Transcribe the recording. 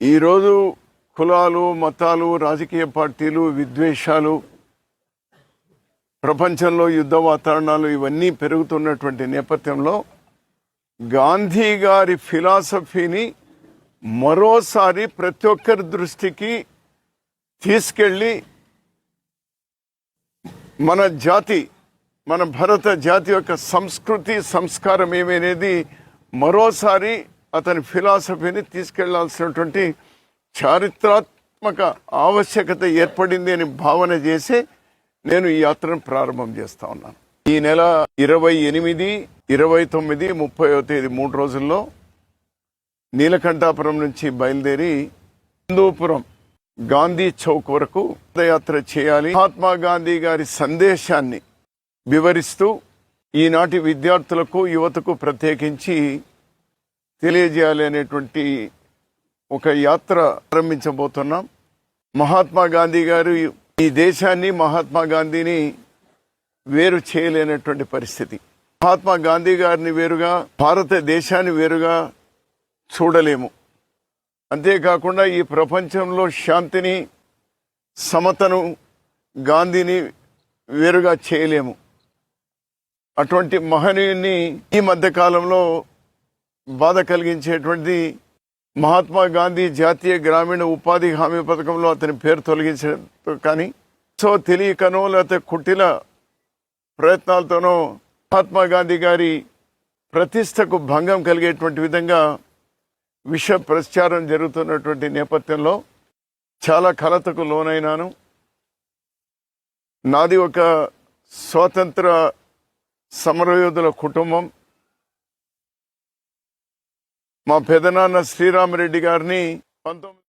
ఈరోజు కులాలు మతాలు రాజకీయ పార్టీలు విద్వేషాలు ప్రపంచంలో యుద్ధ వాతావరణాలు ఇవన్నీ పెరుగుతున్నటువంటి నేపథ్యంలో గాంధీ గారి ఫిలాసఫీని మరోసారి ప్రతి ఒక్కరి దృష్టికి తీసుకెళ్ళి మన జాతి మన భారత జాతి యొక్క సంస్కృతి సంస్కారం ఏమనేది మరోసారి అతని ఫిలాసఫీని తీసుకెళ్ళాల్సినటువంటి చారిత్రాత్మక ఆవశ్యకత ఏర్పడింది అని భావన చేసి నేను ఈ యాత్రను ప్రారంభం చేస్తా ఉన్నాను. ఈ నెల ఇరవై ఎనిమిది ఇరవై తొమ్మిది ముప్పైవ తేదీ మూడు రోజుల్లో నీలకంఠాపురం నుంచి బయలుదేరి హిందూపురం గాంధీ చౌక్ వరకు పాదయాత్ర చేయాలి. మహాత్మా గాంధీ గారి సందేశాన్ని వివరిస్తూ ఈనాటి విద్యార్థులకు యువతకు ప్రత్యేకించి తెలియజేయాలి అనేటువంటి ఒక యాత్ర ప్రారంభించబోతున్నాం. మహాత్మా గాంధీ గారు ఈ దేశాన్ని మహాత్మా గాంధీని వేరు చేయలేనటువంటి పరిస్థితి. మహాత్మా గాంధీ గారిని వేరుగా భారతదేశాన్ని వేరుగా చూడలేము. అంతేకాకుండా ఈ ప్రపంచంలో శాంతిని సమతను గాంధీని వేరుగా చేయలేము. అటువంటి మహనీయుని ఈ మధ్యకాలంలో బాధ కలిగించేటువంటిది మహాత్మా గాంధీ జాతీయ గ్రామీణ ఉపాధి హామీ పథకంలో అతని పేరు తొలగించడం కానీ సో తెలియకనో లేకపోతే కుట్టిన ప్రయత్నాలతోనో మహాత్మా గాంధీ గారి ప్రతిష్టకు భంగం కలిగేటువంటి విధంగా విష ప్రచారం జరుగుతున్నటువంటి నేపథ్యంలో చాలా కలతకు లోనైనాను. నాది ఒక స్వాతంత్ర సమరయోధుల కుటుంబం. మా పెదనాన్న శ్రీరామరెడ్డి గారిని పంతొమ్మిది